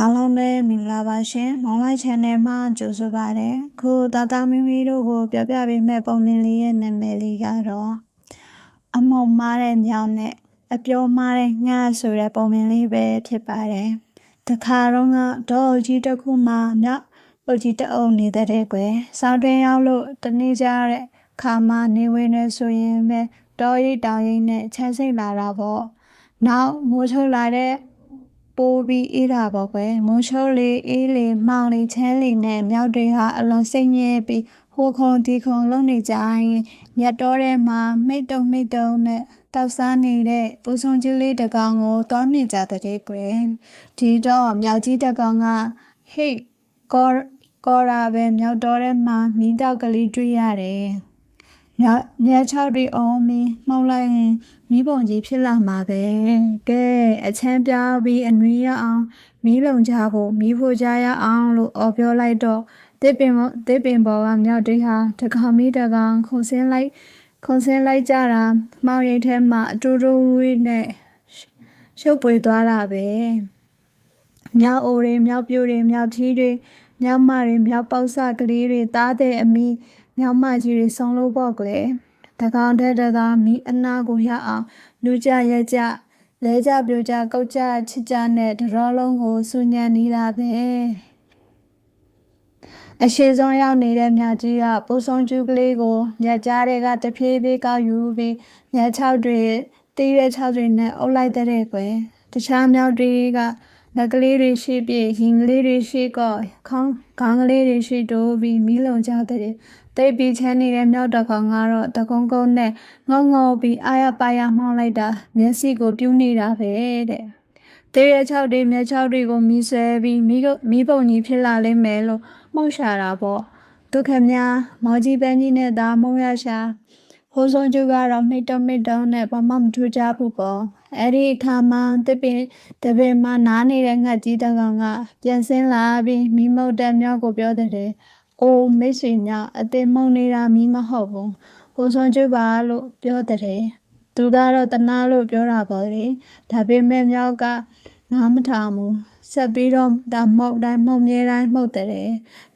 အားလုံးပဲမင်္ဂလာပါရှင်မောင်လိုက် channel မှာကြိုဆိုပါရစေခုတာတာမီမီတို့ကိုပြောပြပေးမယ့်ပုံမြင်လေးရဲ့နာမည်လေးကတော့အမုံမားတဲ့ညောင်နဲ့အပြောမားတဲ့ငှားဆိုတဲ့ပုံမြင်လေးပဲဖြစ်ပါတယ်တခါတော့ကတော့ကြီးတစ်ခုမှမြောက်ပကြီးတအုပ်နေတဲ့ကွယ်စောင်းတွင်ရောက်လို့တနေ့ကြတဲ့ခါမှနေဝင်နေဆိုရင်ပဲတော်ရိတ်တောင်ရိတ်နဲ့ချမ်းစိတ်လာတာပေါ့နောက်မိုးချုပ်လာတဲ့ ပိုးပြီးအေးတာပေါ့ကွယ်မုံချိုးလေးအေးလေးမောင်လေးချမ်းလေးနဲ့မြောက်တွေဟာအလွန်စိတ်ညစ်ပြီးဟိုခုံဒီခုံလုံးနေကြရင်ညက်တော်ထဲမှာမိတ်တုံမိတ်တုံနဲ့တောက်စားနေတဲ့ပူဆုံကြီးလေးတစ်ကောင်ကိုတောမြင့်ကြတဲ့ကွယ်ဒီတော့မြောက်ကြီးတစ်ကောင်ကဟေ့ကောကောရာပဲမြောက်တော်ထဲမှာမီးတောက်ကလေးတွေ့ရတယ် ညညချောက်တွေအောင်မီမှောက်လိုက်ရင်မိဘုံကြီးဖြစ်လာမှာပဲကဲအချမ်းပြားပြီးအနွေးရအောင်မီးလုံကြဖို့မီးဖို့ကြရအောင်လို့អော်ပြောလိုက်တော့တစ်ပင်တစ်ပင်ပေါ်ကမြောက်တွေဟာတကောင်မီတကောင်ခုန်ဆင်းလိုက်ခုန်ဆင်းလိုက်ကြတာမောင်ရိပ်ထဲမှာအတူတူဝေးနဲ့ရှုပ်ပွေသွားတာပဲမြောက်အိုတွေမြောက်ပြိုတွေမြောက်ထီးတွေမြောက်မတွေမြောက်ပေါက်စကလေးတွေသားတဲ့အမီ မြောက်မကြီးတွေဆုံးလို့ပေါ့ကလေးတကောင်တဲ့တကောင်မိအနာကိုရအောင်လူကြရက်ကြလဲကြပြိုကြကောက်ကြချစ်ကြနဲ့တရောလုံးကိုစူညံနေတာပဲအရှိဆုံးရောက်နေတဲ့မြကြီးကပိုးဆုံးကျူးကလေးကိုညက်ကြားတွေကတဖြည်းဖြည်းကောက်ယူပြီးညက်ချောက်တွေတီးရဲချောက်တွေနဲ့အုပ်လိုက်တဲ့ကွယ်တခြားမြောက်တွေက လက်ကလေးတွေရှိပြရင်ကလေးတွေရှိကောခေါင်းခေါင်းကလေးတွေရှိတိုးပြီးမီးလုံကြတဲ့တိတ်ပြီးချမ်းနေတဲ့မြောက်တကောင်ကတော့တကုန်းကုန်းနဲ့ငုံငုံပြီးအာရပါရမှောင်းလိုက်တာမျက်စိကိုပြူးနေတာပဲတဲ့တေးရချောက်တွေမျက်ချောက်တွေကိုမီးဆွဲပြီးမီးကမီးပုံကြီးဖြစ်လာလိမ့်မယ်လို့မှုတ်ရှာတာပေါ့ဒုက္ခများမော်ကြီးပန်းကြီးနဲ့သာမုံရရှာ ဟိုးဆုံးကျူကတော့မိတ်တုံမိတ်တုံနဲ့ဘာမှမထူးကြဘူးပေါ့အဲ့ဒီအခါမှာတပင်တပင်မှာနားနေတဲ့ငှက်ကြီးတကောင်ကပြန်ဆင်းလာပြီးမိမုတ်တဲ့မြောက်ကိုပြောတဲ့အိုးမိတ်ဆွေညအသေးမုံနေတာမီးမဟုတ်ဘူးဟိုဆုံးကျပါလို့ပြောတဲ့သူကတော့တနာလို့ပြောတာပေါ့လေဒါပေမဲ့မြောက်ကနားမထောင်ဘူးဆက်ပြီးတော့ဒါမှုတ်တိုင်းမှုတ်မြဲတိုင်းမှုတ်တဲ့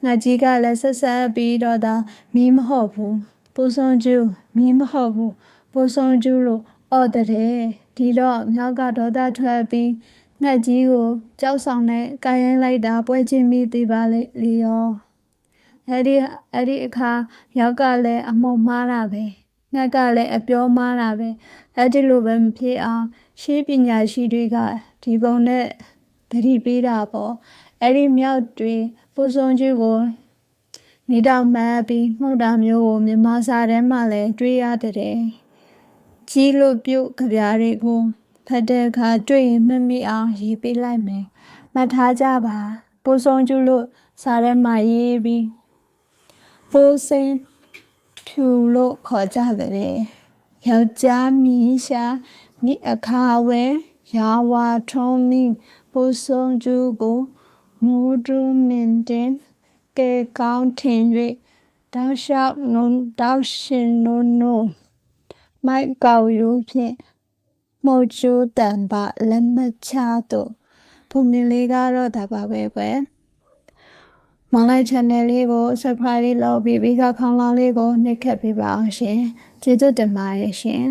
ငါကြီးကလည်းဆက်ဆက်ပြီးတော့ဒါမီးမဟုတ်ဘူး ပူဆုံးကျူမီးမဟုတ်ဘူးပူဆုံးကျူလို့အော်တဲ့ဒီတော့မြောက်ကဒေါသထွက်ပြီးငှက်ကြီးကိုကြောက်ဆောင်နဲ့ကာရင်လိုက်တာပွဲချင်းမိသေးပါလေရောအဲ့ဒီအဲ့ဒီအခါရောက်ကလည်းအမုံမားတာပဲငှက်ကလည်းအပြောမားတာပဲအဲ့ဒီလိုပဲမဖြစ်အောင်ရှေးပညာရှိတွေကဒီပုံနဲ့တတိပေးတာပေါ့အဲ့ဒီမြောက်တွေပူဇွန်ကြီးကို နေတော့မှတ်ပြီးမှုတ်တာမျိုးကိုမြန်မာစာထဲမှာလည်းတွေ့ရတဲ့ကြီးလို့ပြုတ်ကြပြားတွေကိုဖတ်တဲ့အခါတွေ့ရင်မမိအောင်ရေးပေးလိုက်မယ်မှတ်ထားကြပါပူဇွန်ကြီးလို့စာထဲမှာရေးပြီးပိုးစင်ဖြူလို့ခေါ်ကြတယ်ယောက်ျားမီးရှာမိအခါဝဲရာဝါထုံးမိပိုးဆုံးကျူကိုမူဒူမင်တင် ကဲကောင်းထင်၍တောက်လျှောက်နုံတောက်ရှင်နုံနုံမိုက်ကောက်ယူဖြင့်မောကျူတန်ပါလက်မချတော့ဘုံနေလေးကတော့ဒါပါပဲပဲမောင်လိုက် channel လေးကို subscribe လုပ်ပြီးပြီးကခေါင်းလောင်းလေးကိုနှိပ်ခတ်ပေးပါအောင်ရှင်ကျေးဇူးတင်ပါတယ်ရှင်